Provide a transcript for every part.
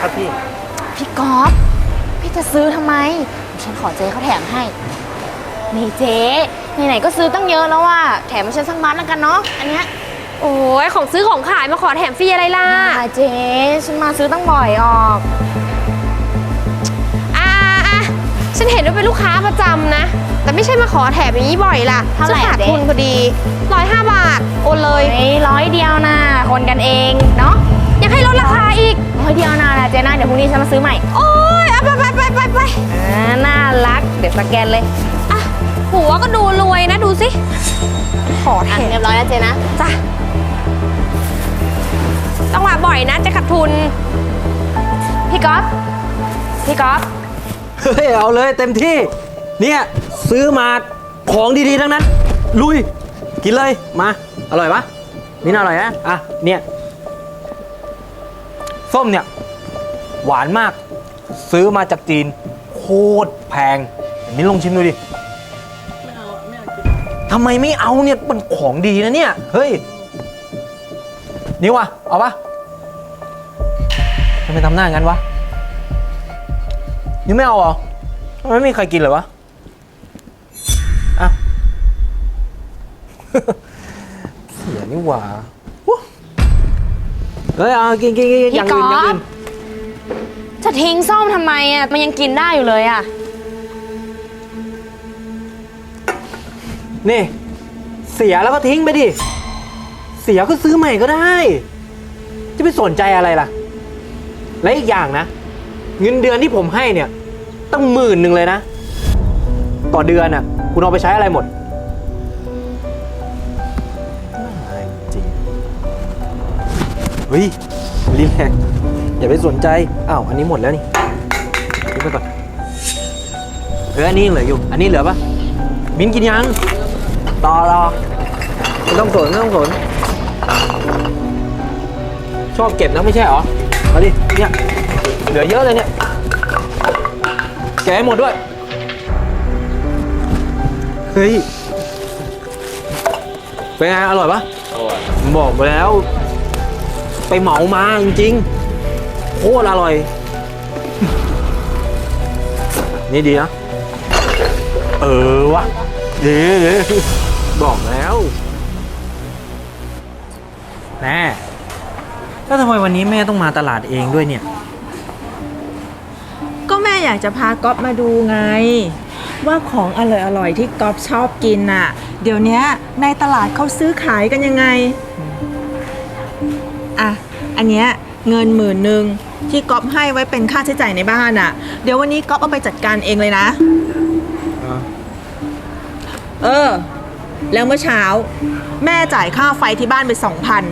ครับพี่ พี่ก๊อฟพี่จะซื้อทำไม ฉันขอเจ๊เขาแถมให้ นี่เจ๊ไหนๆก็ซื้อตั้งเยอะแล้วว่าแถมให้ฉันสักมัดแล้วกันเนาะ อันเนี้ยโอ้ยของซื้อของขายมาขอแถมฟรีอะไรล่ะ อ่าเจ๊ฉันมาซื้อตั้งบ่อยออก อ่าอะฉันเห็นว่าเป็นลูกค้าประจำนะ แต่ไม่ใช่มาขอแถมอย่างนี้บ่อยล่ะเท่าไหร่ฉันขาดเจ๊ ทุนพอดีร้อยห้าบาท โอนเลย เฮ้ยร้อยเดียวนะคนกันเองเนาะ ยังให้ลดราคาอีก ร้อยเดียว ดี๋ยวพรุ่งนี้ฉันมาซื้อใหม่ โอ้ยเอาไปไปไปไปไปอ่าน่ารัก เดี๋ยวสแกนเลย อะหัวก็ดูรวยนะดูสิ ขอแถอะมเรียบร้อยแล้วเจ๊นะ จ้ะต้องมาบ่อยนะจะขาดทุน พี่ก๊อฟพี่ก๊อฟเฮ้ยเอาเลยเต็มที่ เนี่ย ซื้อมาของดีๆทั้งนั้น ลุย กินเลยมา อร่อยปะนี่น่าอร่อยนะอะเนี่ย ส้มเนี่ย หวานมาก ซื้อมาจากจีน โคตรแพงนี่ลองชิมดูดิทำไมไม่เอาเนี่ยมันของดีนะเนี่ย เฮ้ยนี่วะเอาปะทำไมทำหน้างั้นวะยังไม่เอาเหรอทำไมไม่มีใครกินเลยวะอะเสียนี่หว่าวู้เฮ้ยเอากินกินกินอย่างอื่นอย่างอื่น จะทิ้งส้มทำไมอะ มันยังกินได้อยู่เลยอะ นี่ เสียแล้วก็ทิ้งไปดิ เสียก็ซื้อใหม่ก็ได้ จะไปสนใจอะไรล่ะ และอีกอย่างนะ เงินเดือนที่ผมให้เนี่ย ตั้งหมื่นหนึ่งเลยนะ ต่อเดือนอะ คุณเอาไปใช้อะไรหมดจริงเฮ้ยรีแลก อย่าไปสนใจอ้าวอันนี้หมดแล้วนี่ทิ้งไปก่อนเอออันนี้ยังเหลืออยู่ อันนี้เหลือปะมิ้นกินยังต่อรอไม่ต้องสนไม่ต้องสนชอบเก็บนะไม่ใช่เหรอมาดิเนี่ยเหลือเยอะเลยเนี่ยแกะให้หมดด้วยเฮ้ยเป็นไงอร่อยปะบอกไปแล้ว ไปเหมามาจริงๆ โคตรอร่อย นี่ดีนะเออวะดีดีบอกแล้วแม่แล้วทำไมวันนี้แม่ต้องมาตลาดเองด้วยเนี่ย ก็แม่อยากจะพาก๊อฟมาดูไง ว่าของอร่อยๆที่ก๊อฟชอบกินน่ะ เดี๋ยวเนี้ยในตลาดเขาซื้อขายกันยังไง อะ อันเนี้ย เงินหมื่นหนึ่งที่ก๊อฟให้ไว้เป็นค่าใช้จ่ายในบ้านอะ เดี๋ยววันนี้ก๊อฟเอาไปจัดการเองเลยนะ เออ แล้วเมื่อเช้า แม่จ่ายค่าไฟที่บ้านไปสองพัน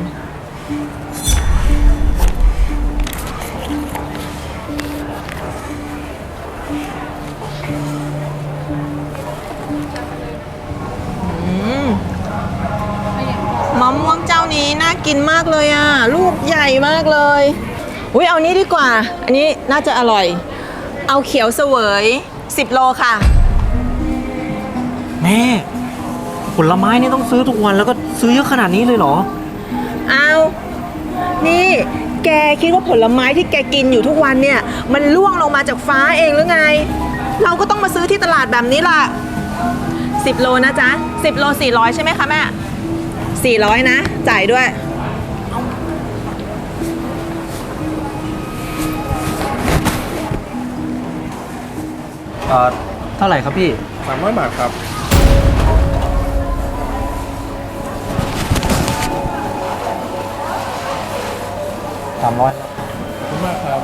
นี้น่ากินมากเลยอะ ลูกใหญ่มากเลย อุ้ยเอานี้ดีกว่า อันนี้น่าจะอร่อย เอาเขียวเสวย 10 โลค่ะ แม่ ผลไม้นี่ต้องซื้อทุกวันแล้วก็ซื้อเยอะขนาดนี้เลยเหรอ เอานี่ แกคิดว่าผลไม้ที่แกกินอยู่ทุกวันเนี่ย มันล่วงลงมาจากฟ้าเองหรือไง เราก็ต้องมาซื้อที่ตลาดแบบนี้ล่ะ 10 โลนะจ๊ะ 10 โล 400 ใช่ไหมคะแม่ 400 นะ จ่ายด้วย เอ่อเท่าไหร่ครับพี่ สามร้อยบาทครับสามร้อยขอบคุณมากครับ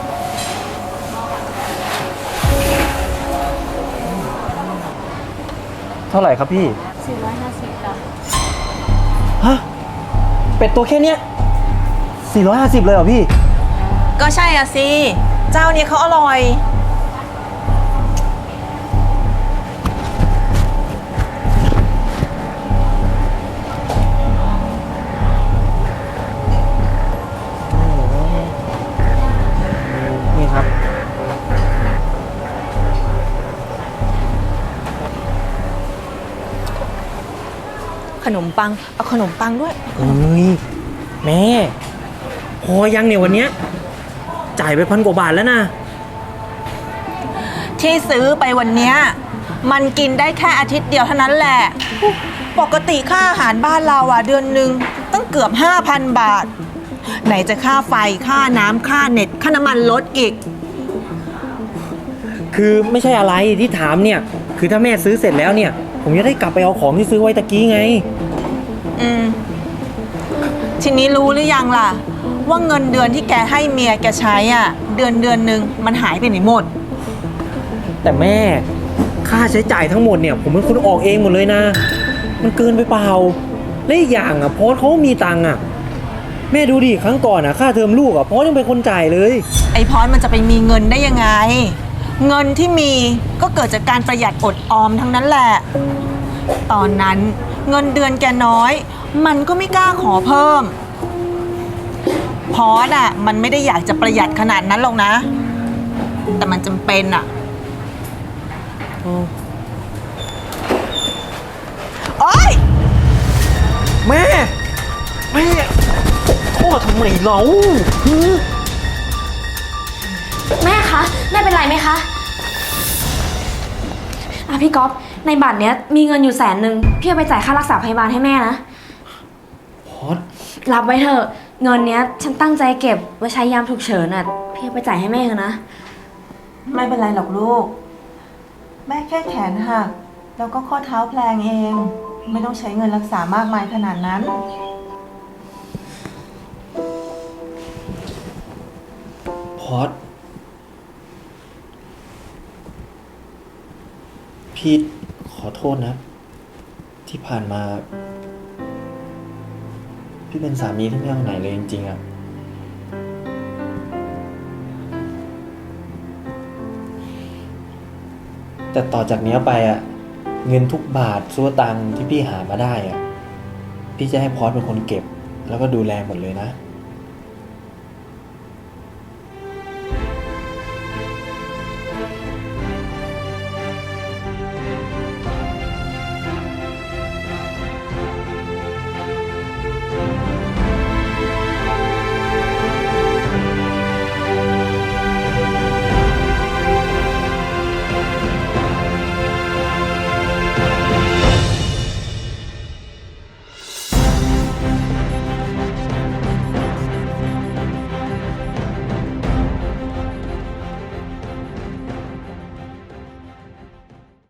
เท่าไหร่ครับพี่ 450จ้ะ ฮะ เป็ดตัวแค่เนี้ย450 เลยเหรอพี่ ก็ใช่อะสิ เจ้านี้เขาอร่อย นมปัง เอาขนมปังด้วยเฮ้ยแม่ พอยังเนี่ยวันเนี้ยจ่ายไปพันกว่าบาทแล้วนะ ที่ซื้อไปวันเนี้ยมันกินได้แค่อาทิตย์เดียวเท่านั้นแหละ ปกติค่าอาหารบ้านเราอะเดือนหนึ่งตั้งเกือบ 5,000 บาท ไหนจะค่าไฟค่าน้ำค่าเน็ต ค่าน้ำมันรถอีก คือไม่ใช่อะไรที่ถามเนี่ย คือถ้าแม่ซื้อเสร็จแล้วเนี่ย ผมจะได้กลับไปเอาของที่ซื้อไว้ตะกี้ไง อืม ทีนี้รู้หรือยังล่ะ ว่าเงินเดือนที่แกให้เมียแกใช้อะ เดือนเดือนหนึ่งมันหายไปไหนหมด แต่แม่ค่าใช้จ่ายทั้งหมดเนี่ย ผมเป็นคนออกเองหมดเลยนะ มันเกินไปเปล่าและอีกอย่างอะพอสเขามีตังค์อะ แม่ดูดิครั้งก่อนอะค่าเทอมลูกอะพอสยังเป็นคนจ่ายเลย ไอพรมันจะไปมีเงินได้ยังไง เงินที่มีก็เกิดจากการประหยัดอดออมทั้งนั้นแหละ ตอนนั้น เงินเดือนแกน้อย มันก็ไม่กล้าขอเพิ่ม พอสอะ มันไม่ได้อยากจะประหยัดขนาดนั้นหรอกนะ แต่มันจำเป็นอะโอ๊ย แม่ แม่พ่อทำไมเราหือแม่คะ แม่เป็นไรไหมคะอะพี่ก๊อฟ ในบัตรเนี้ยมีเงินอยู่แสนหนึ่งพี่เอาไปจ่ายค่ารักษาพยาบาลให้แม่นะ พอสรับไว้เถอะ เงินเนี้ยฉันตั้งใจเก็บไว้ใช้ยามฉุกเฉินอะ พี่เอาไปจ่ายให้แม่เถอะนะ ไม่เป็นไรหรอกลูก แม่แค่แขนหักแล้วก็ข้อเท้าแพลงเอง ไม่ต้องใช้เงินรักษามากมายขนาดนั้น พอสพี่ขอโท ษนะ ที่ผ่านมา พี่เป็นสามีที่ไม่เอาไหนเลยจริงๆอะแต่ต่อจากนี้ไปอะเงินทุกบาทซัวตังค์ที่พี่หามาได้อะพี่จะให้พอสเป็นคนเก็บ แล้วก็ดูแลหมดเลยนะ